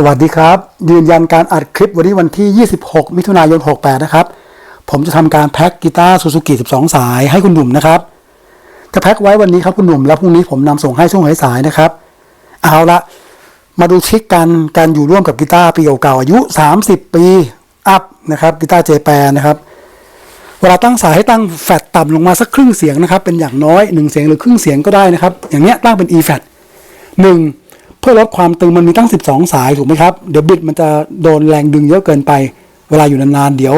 สวัสดีครับ ยืนยันการอัดคลิปวันนี้วันที่ 26 มิถุนายน 68 นะครับ ผมจะทำการแพ็คกีตาร์ซูซูกิ 12 สายให้คุณหนุ่มนะครับ จะแพ็คไว้วันนี้ครับคุณหนุ่มแล้วพรุ่งนี้ผมนำส่งให้ช่วงสายนะครับ เอาละมาดูทริคการการอยู่ร่วมกับกีตาร์ปีเก่าๆอายุ 30 ปีอัพนะครับกีตาร์เจแปนนะครับ เวลาตั้งสายให้ตั้งแฟตต่ำลงมาสักครึ่งเสียงนะครับ เป็นอย่างน้อย1เสียงหรือครึ่งเสียงก็ได้นะครับ อย่างเนี้ยตั้งเป็น E แฟตหนึ่ง เพื่อลดความตึงมันมีตั้ง 12 สายถูกไหมครับ เดี๋ยวบิดมันจะโดนแรงดึงเยอะเกินไป เวลาอยู่นานๆเดี๋ยว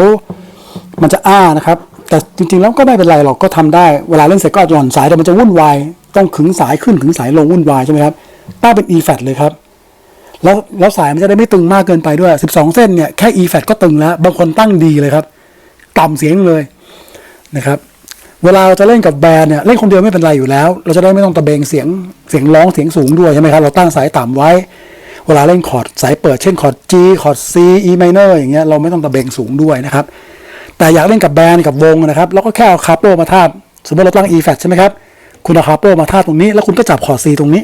มันจะอ้านะครับ แต่จริงๆแล้วก็ไม่เป็นไรหรอกก็ทำได้เวลาเล่นเสร็จก็หย่อนสายแต่มันจะวุ่นวายต้องขึงสายขึ้นขึงสายลงวุ่นวายใช่ไหมครับตั้งเป็น E แฟตเลยครับแล้วแล้วสายมันจะได้ไม่ตึงมากเกินไปด้วย 12 เส้นเนี่ยแค่ E แฟตก็ตึงแล้ว บางคนตั้งดีเลยครับ ต่ำเสียงเลยนะครับ เวลาเราจะเล่นกับแบรนด์เนี่ยเล่นคนเดียวไม่เป็นไรอยู่แล้ว เราจะได้ไม่ต้องตะเบงเสียงเสียงร้องเสียงสูงด้วยใช่ไหมครับเราตั้งสายต่ำไว้ เวลาเล่นคอร์ดสายเปิดเช่นคอร์ด G คอร์ด C E minor อย่างเงี้ยเราไม่ต้องตะเบงสูงด้วยนะครับแต่อยากเล่นกับแบรนด์กับวงนะครับเราก็แค่เอาคาร์โปมาทาบสมมติเราตั้ง E flat ใช่ไหมครับคุณเอาคาร์โปมาทาบตรงนี้ แล้วคุณก็จับคอร์ด C ตรงนี้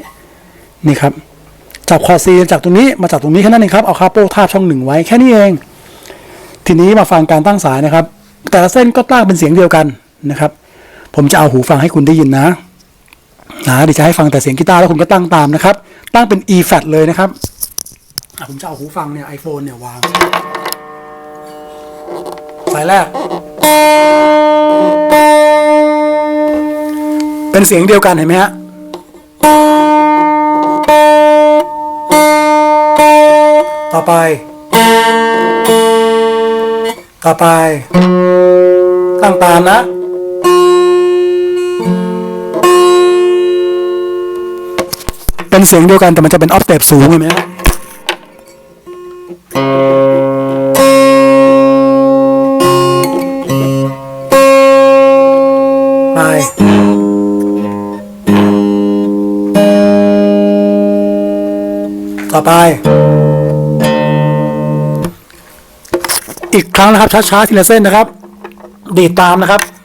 นี่ครับจับคอร์ด C จากตรงนี้มาจากตรงนี้แค่นั้นเองครับเอาคาร์โปทาบช่องหนึ่งไว้แค่นี้เอง ทีนี้มาฟังการตั้งสายนะครับ แต่ละเส้นก็ตั้งเป็นเสียงเดียวกันนะครับ ผมจะเอาหูฟังให้คุณได้ยินนะนะเดี๋ยวจะให้ฟังแต่เสียงกีตาร์แล้วคุณก็ตั้งตามนะครับ ตั้งเป็น E flat เลยนะครับผมจะเอาหูฟังเนี่ย iPhone เนี่ยวางสายแรก เป็นเสียงเดียวกันเห็นไหมฮะต่อไป ต่อไป ตั้งตามนะ เป็นเสียงเดียวกันแต่มันจะเป็นออฟเตปสูงเห็นไหมไปต่อไป อีกครั้งนะครับช้าๆทีละเส้นนะครับ ดีดตามนะครับ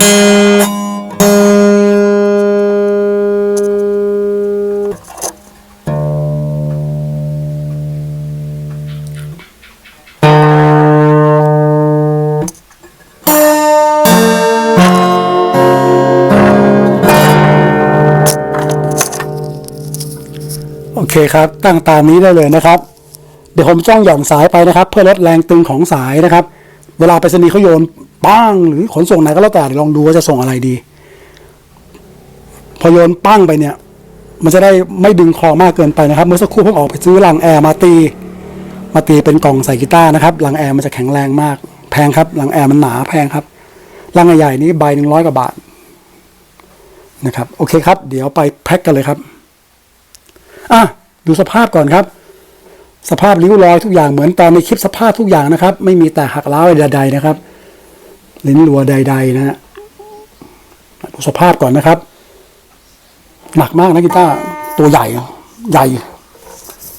โอเคครับ ตั้งตามนี้ได้เลยนะครับ เดี๋ยวผมจ้องหย่อนสายไปนะครับ เพื่อลดแรงตึงของสายนะครับ เวลาไปรษณีเขาโยน ปั้งหรือขนส่งไหนก็แล้วแต่ลองดูว่าจะส่งอะไรดี พอโยนปั้งไปเนี่ย มันจะได้ไม่ดึงคอมากเกินไปนะครับ เมื่อสักครู่เพิ่งออกไปซื้อลังแอร์มาตี มาตีเป็นกล่องใส่กีตาร์นะครับลังแอร์มันจะแข็งแรงมาก แพงครับลังแอร์มันหนาแพงครับลังใหญ่ๆนี้ใบหนึ่งร้อยกว่าบาทนะครับโอเคครับ เดี๋ยวไปแพ็คกันเลยครับอะดูสภาพก่อนครับ สภาพริ้วรอยทุกอย่างเหมือนตอนในคลิปสภาพทุกอย่างนะครับ ไม่มีแต่หักร้าวใดๆนะครับ ลิ้นรัวใด ๆ นะฮะดูสภาพก่อนนะครับ หนักมากนะกีตาร์ตัวใหญ่ ใหญ่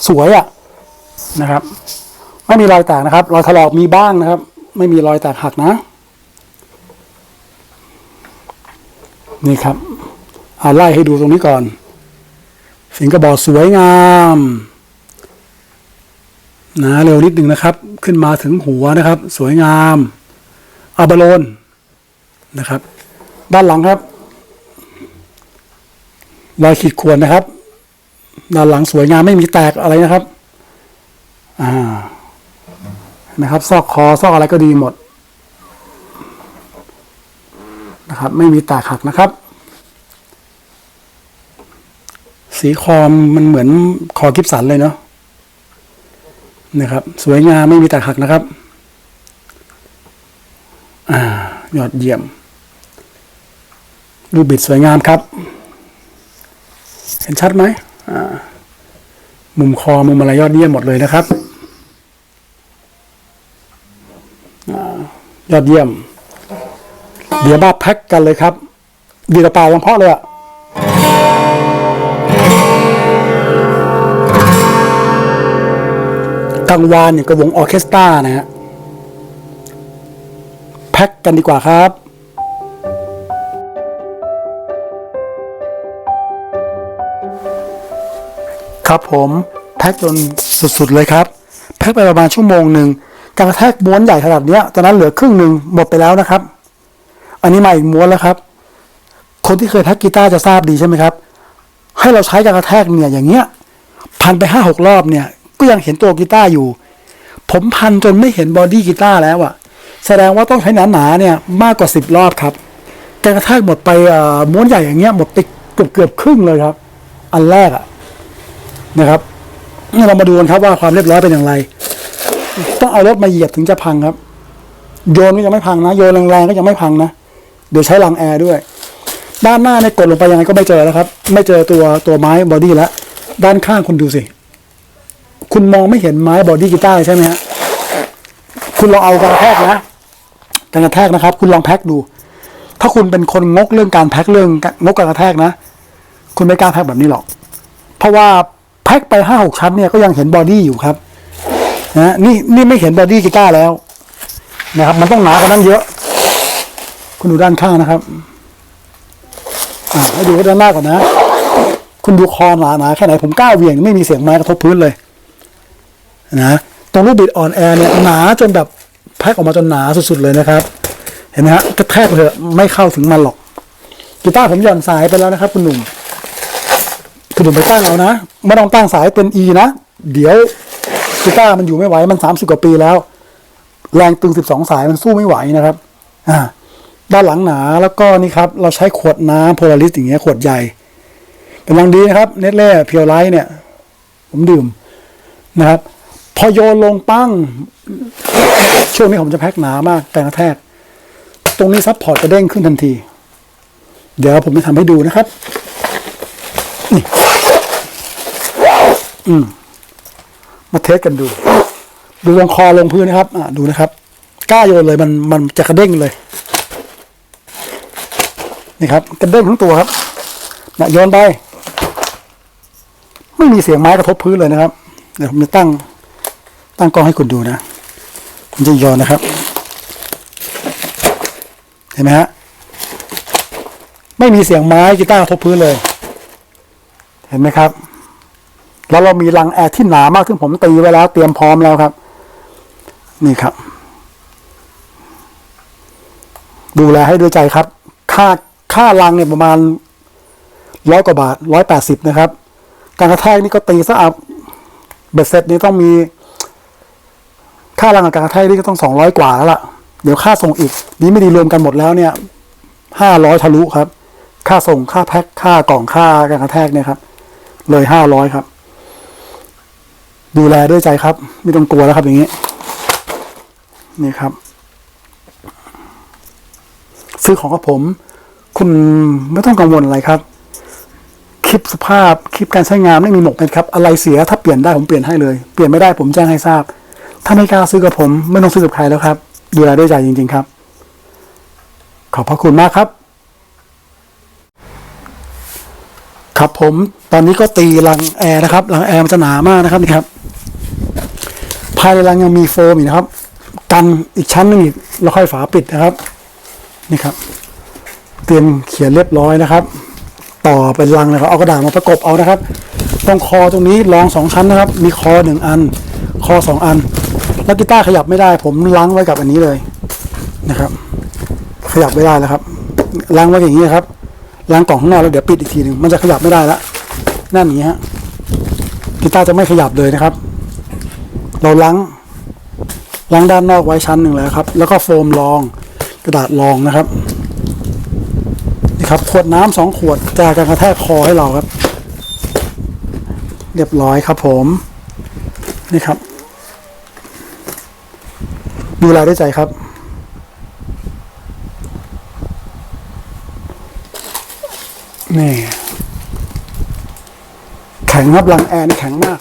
สวยอะนะครับ ไม่มีรอยแตกนะครับ รอยถลอกมีบ้างนะครับ ไม่มีรอยแตกหักนะ นี่ครับ เอาไล่ให้ดูตรงนี้ก่อน สิงกระบอกสวยงามนะเร็วนิดหนึ่งนะครับ ขึ้นมาถึงหัวนะครับ สวยงาม อาบาโลนนะครับ ด้านหลังครับรอยขีดข่วนนะครับ ด้านหลังสวยงามไม่มีแตกอะไรนะครับ อ่านะครับ ซอกคอซอกอะไรก็ดีหมด นะครับ ไม่มีแตกหักนะครับ สีคอมมันเหมือนคอกิฟสันเลยเนาะนะครับ สวยงามไม่มีแตกหักนะครับ อยอดเยี่ยม รูปบิดสวยงามครับ เห็นชัดไหมมุมคอมุมอะไรยอดเยี่ยมหมดเลยนะครับอยอดเยี่ยม เดี๋ยวมาแพ็กกันเลยครับดีกระปายังเพาะเลยอะกลางวานเนี่ยกับวงออเคสตรานะฮะ พ็กกันดีกว่าครับ ครับผมแพ็กจนสุดๆเลยครับ แพ็กไปประมาณชั่วโมงหนึ่งการกระแทกม้วนใหญ่ขนาดเนี้ยตอนนั้นเหลือครึ่งหนึ่งหมดไปแล้วนะครับ อันนี้มาอีกม้วนแล้วครับ คนที่เคยแพ็กกีตาร์จะทราบดีใช่ไหมครับ ให้เราใช้การกระแทกเนี่ยอย่างเงี้ยพันไปห้าหกรอบเนี่ย ก็ยังเห็นตัวกีตาร์อยู่ ผมพันจนไม่เห็นบอดี้กีตาร์แล้วอะ แสดงว่าต้องใช้หนาๆเนี่ยมากกว่าสิบรอบครับกรกระแทกหมดไปม้วนใหญ่อย่างเงี้ยหมดไปเกือบเกือบครึ่งเลยครับ อันแรกอะนะครับนี่เรามาดูกันครับว่าความเรียบร้อยเป็นอย่างไร ต้องเอารถมาเหยียบถึงจะพังครับ โยนก็ยังไม่พังนะ โยนแรงๆก็ยังไม่พังนะเดี๋ยวใช้รังแอร์ด้วย ด้านหน้าเนี่ยกดลงไปยังไงก็ไม่เจอแล้วครับ ไม่เจอตัวตัวไม้บอดี้แล้วด้านข้างคุณดูสิ คุณมองไม่เห็นไม้บอดี้กีตาร์ใช่ไหมฮะคุณลองเอากระแทกนะ การกระแทกนะครับ คุณลองแพ็คดู ถ้าคุณเป็นคนงกเรื่องการแพ็คเรื่องงกการกระแทกนะ คุณไม่กล้าแพ็คแบบนี้หรอก เพราะว่าแพ็คไปห้าหกชั้นเนี่ยก็ยังเห็นบอดี้อยู่ครับนะนี่นี่ไม่เห็นบอดี้กีตาร์แล้วนะครับ มันต้องหนากว่านั้นเยอะ คุณดูด้านข้างนะครับอ่าให้ดูด้านหน้าก่อนนะ คุณดูคอหนาหนาแค่ไหนผมก้าวเวียงไม่มีเสียงไม้กระทบพื้นเลย นะตรงลูกบิดอ่อนแอเนี่ยหนาจนแบบ แพ็คออกมาจนหนาสุดๆเลยนะครับ เห็นไหมฮะกระแทกเถอะไม่เข้าถึงมันหรอกกีตาร์ผมหย่อนสายไปแล้วนะครับ คุณหนุ่มคุณหนุ่มไปตั้งเอานะไม่ต้องตั้งสายเป็น E นะ เดี๋ยวกีตาร์มันอยู่ไม่ไหวมันสามสิบกว่าปีแล้ว แรงตึงสิบสองสายมันสู้ไม่ไหวนะครับ อ่า ด้านหลังหนาแล้วก็นี่ครับ เราใช้ขวดน้ำโพลาริสอย่างเงี้ยขวดใหญ่กำลังดีนะครับ เนตเล่เพียวไลท์เนี่ย ผมดื่มนะครับ พอโยนลงปั้ง ช่วงนี้ผมจะแพ็คหนามากการกระแทก ตรงนี้ซับพอร์ตจะเด้งขึ้นทันที เดี๋ยวผมจะทำให้ดูนะครับ นี่ อืม มาเทสกันดู ดูลงคอลงพื้นนะครับ อ่าดูนะครับ กล้าโยนเลยมันมันจะกระเด้งเลย นี่ครับ กระเด้งทั้งตัวครับนะโยนไป ไม่มีเสียงไม้กระทบพื้นเลยนะครับ เดี๋ยวผมจะตั้งตั้งกล้องให้คุณดูนะ จะโยนนะครับ เห็นไหมฮะ ไม่มีเสียงไม้กีตาร์ทบพื้นเลย เห็นไหมครับ แล้วเรามีรังแอร์ที่หนามากซึ่งผมตีไว้แล้ว เตรียมพร้อมแล้วครับ นี่ครับ ดูแลให้ด้วยใจครับ ค่าค่ารังเนี่ยประมาณร้อยกว่าบาทร้อยแปดสิบนะครับ การกระแทกนี่ก็ตีซะอับเบ็ดเสร็จนี่ต้องมี ค่ารังกับการกระแทกนี่ก็ต้องสองร้อยกว่าแล้วล่ะ เดี๋ยวค่าส่งอีก นี้ไม่ดีรวมกันหมดแล้วเนี่ยห้าร้อยทะลุครับ ค่าส่งค่าแพ็คค่ากล่องค่าการกระแทกเนี่ยครับ เลยห้าร้อยครับ ดูแลด้วยใจครับ ไม่ต้องกลัวแล้วครับอย่างนี้ นี่ครับ ซื้อของกับผม คุณไม่ต้องกังวลอะไรครับ คลิปสภาพคลิปการใช้งานไม่มีหมกเม็ดครับ อะไรเสียถ้าเปลี่ยนได้ผมเปลี่ยนให้เลย เปลี่ยนไม่ได้ผมแจ้งให้ทราบ ถ้าไม่กล้าซื้อกับผม ไม่ต้องซื้อกับใครแล้วครับ ดูแลด้วยใจจริง ๆครับ ขอบพระคุณมากครับ ครับผมตอนนี้ก็ตีรังแอร์นะครับรังแอร์มันจะหนามากนะครับนี่ครับ ภายในรังยังมีโฟมอีกนะครับ กันอีกชั้นหนึงอีกแล้วค่อยฝาปิดนะครับ นี่ครับ เตรียมเขียนเรียบร้อยนะครับต่อเป็นรังนะครับเอากระดาษมาประกบเอานะครับ ตรงคอตรงนี้รองสองชั้นนะครับ มีคอหนึ่งอัน คอสองอัน แล้วกีตาร์ขยับไม่ได้ ผมล้างไว้กับอันนี้เลยนะครับ ขยับไม่ได้แล้วครับล้างไว้อย่างนี้ครับล้างกล่องข้างนอกแล้วเดี๋ยวปิดอีกทีหนึ่งมันจะขยับไม่ได้ละนั่นอย่างนี้ฮะกีตาร์จะไม่ขยับเลยนะครับ เราล้างล้างด้านนอกไว้ชั้นหนึ่งแล้วครับ แล้วก็โฟมรองกระดาษรองนะครับนี่ครับขวดน้ำสองขวดจากการกระแทกคอให้เราครับ เรียบร้อยครับผมนี่ครับ ดูแลด้วยใจครับ นี่ แข็งครับลังแอร์นี่แข็งมาก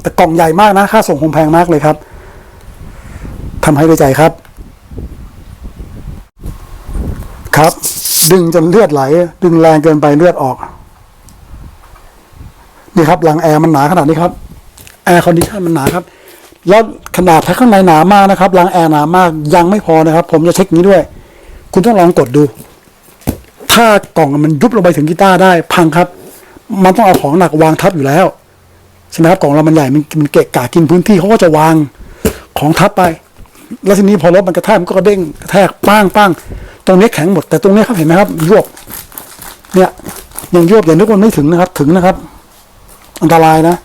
แต่กล่องใหญ่มากนะ ค่าส่งคงแพงมากเลยครับทำให้ด้วยใจครับ ครับ ดึงจนเลือดไหล ดึงแรงเกินไปเลือดออก นี่ครับลังแอร์มันหนาขนาดนี้ครับแอร์คอนดิชันมันหนาครับ แล้วขนาดแพ็คข้างในหนามากนะครับลังแอร์หนามากยังไม่พอนะครับ ผมจะเช็คนี้ด้วย คุณต้องลองกดดู ถ้ากล่องมันยุบลงไปถึงกีตาร์ได้พังครับ มันต้องเอาของหนักวางทับอยู่แล้วใช่ไหมครับกล่องเรามันใหญ่มันมันเกะกะกินพื้นที่เขาก็จะวางของทับไป แล้วทีนี้พอรถมันกระแทกมันก็กระเด้งกระแทกป้างป้างตรงนี้แข็งหมดแต่ตรงนี้ครับเห็นไหมครับยวบเนี่ยยังยวบอย่านึกว่าไม่ถึงนะครับ ถึงนะครับ อันตรายนะ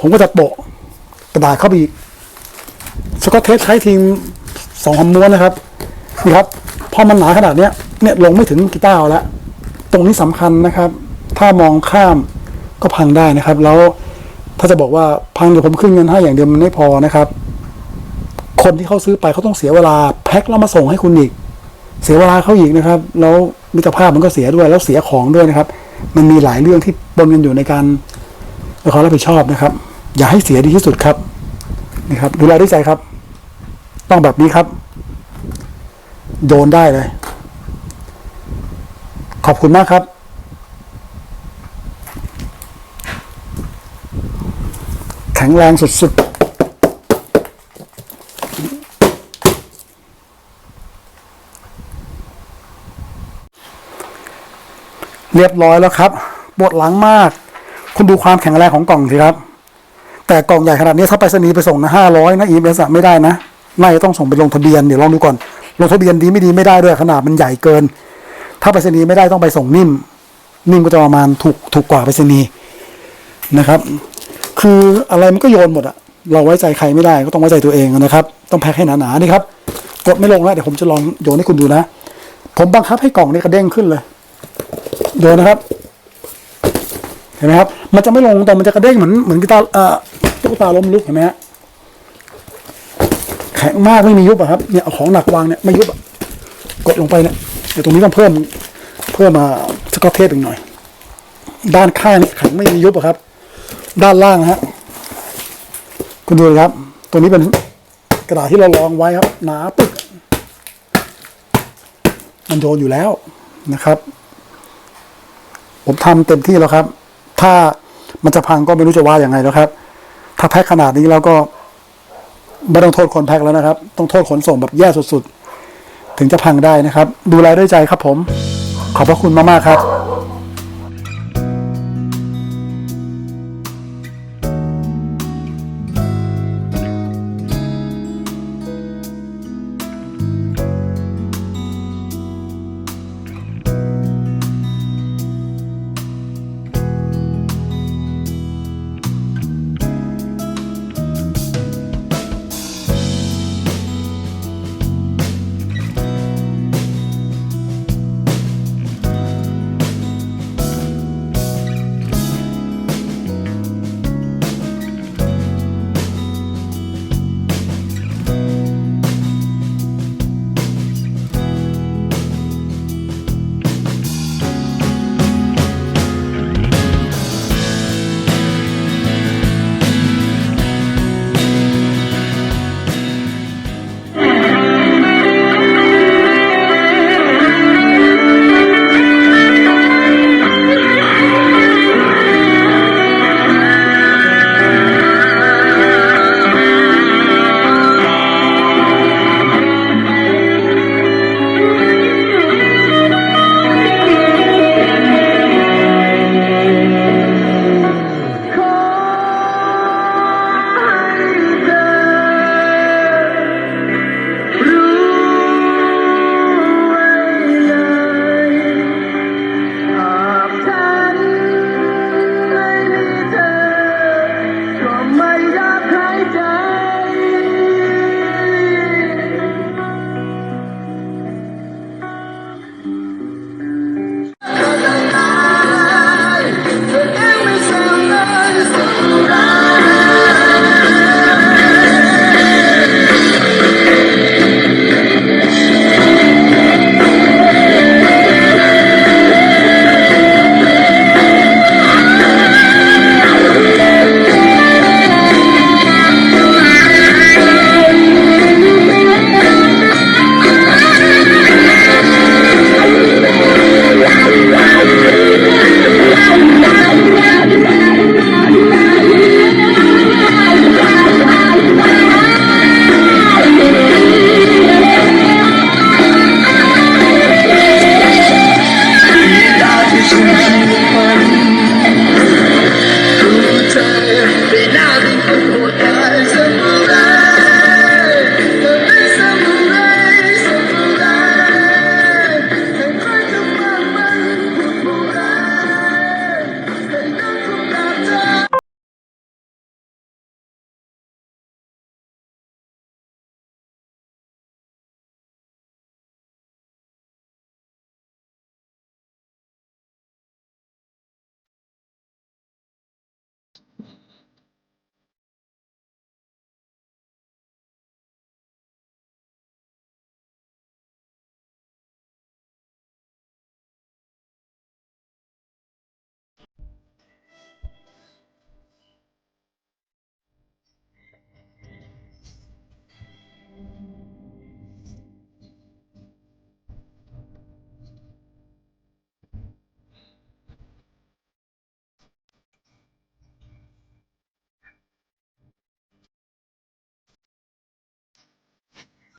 ผมก็จะโปะกระดาษเข้าไปอีก สกอตเทปใช้ทีมสองหำม้วนนะครับนี่ครับพอมันหนาขนาดเนี้ยเนี่ยลงไม่ถึงกีตาร์แล้ว ตรงนี้สำคัญนะครับ ถ้ามองข้ามก็พังได้นะครับ แล้วถ้าจะบอกว่าพังเดี๋ยวผมขึ้นเงินให้อย่างเดียวมันไม่พอนะครับ คนที่เขาซื้อไปเขาต้องเสียเวลาแพ็คแล้วมาส่งให้คุณอีก เสียเวลาเขาอีกนะครับ แล้วมิตรภาพมันก็เสียด้วย แล้วเสียของด้วยนะครับ มันมีหลายเรื่องที่ปนกันอยู่ในการขอรับผิดชอบนะครับ อย่าให้เสียดีที่สุดครับนี่ครับดูแลด้วยใจครับ ต้องแบบนี้ครับ โยนได้เลย ขอบคุณมากครับแข็งแรงสุดๆเรียบร้อยแล้วครับปวดหลังมาก คุณดูความแข็งแรงของกล่องสิครับ แต่กล่องใหญ่ขนาดนี้ถ้าไปรษณีไปส่งนะห้าร้อยนะอีเอสไม่ได้นะ น่าจะต้องส่งไปลงทะเบียนเดี๋ยวลองดูก่อน ลงทะเบียนดีไม่ดีไม่ได้ด้วยขนาดมันใหญ่เกิน ถ้าไปรษณีย์ไม่ได้ต้องไปส่งนิ่ม นิ่มก็จะประมาณถูกถูกกว่าไปรษณีย์นะครับ คืออะไรมันก็โยนหมดอะเราไว้ใจใครไม่ได้ก็ต้องไว้ใจตัวเองนะครับ ต้องแพ็คให้หนาๆนี่ครับ กดไม่ลงแล้วเดี๋ยวผมจะลองโยนให้คุณดูนะ ผมบังคับให้กล่องนี้กระเด้งขึ้นเลย โยนนะครับ เห็นไหมครับ มันจะไม่ลงแต่มันจะกระเด้งเหมือนเหมือนกีตาร์เอ่อตุ๊กตาล้มลุกเห็นไหมฮะ แข็งมากไม่มียุบอะครับเนี่ยเอาของหนักวางเนี่ยไม่ยุบอะกดลงไปเนี่ยเดี๋ยวตรงนี้ต้องเพิ่มเพิ่มมาสกอตเทปอีกหน่อย ด้านข้างนี่แข็งไม่มียุบอะครับ ด้านล่างฮะคุณดูเลยครับ ตัวนี้เป็นกระดาษที่เราลองไว้ครับ หนาปึ๊กมันโยนอยู่แล้วนะครับ ผมทำเต็มที่แล้วครับ ถ้ามันจะพังก็ไม่รู้จะว่าอย่างไงแล้วครับ ถ้าแพ็คขนาดนี้แล้วก็ ไม่ต้องโทษคนแพ็คแล้วนะครับ ต้องโทษขนส่งแบบแย่สุดๆ ถึงจะพังได้นะครับ ดูแลด้วยใจครับผม ขอบพระคุณมากๆครับ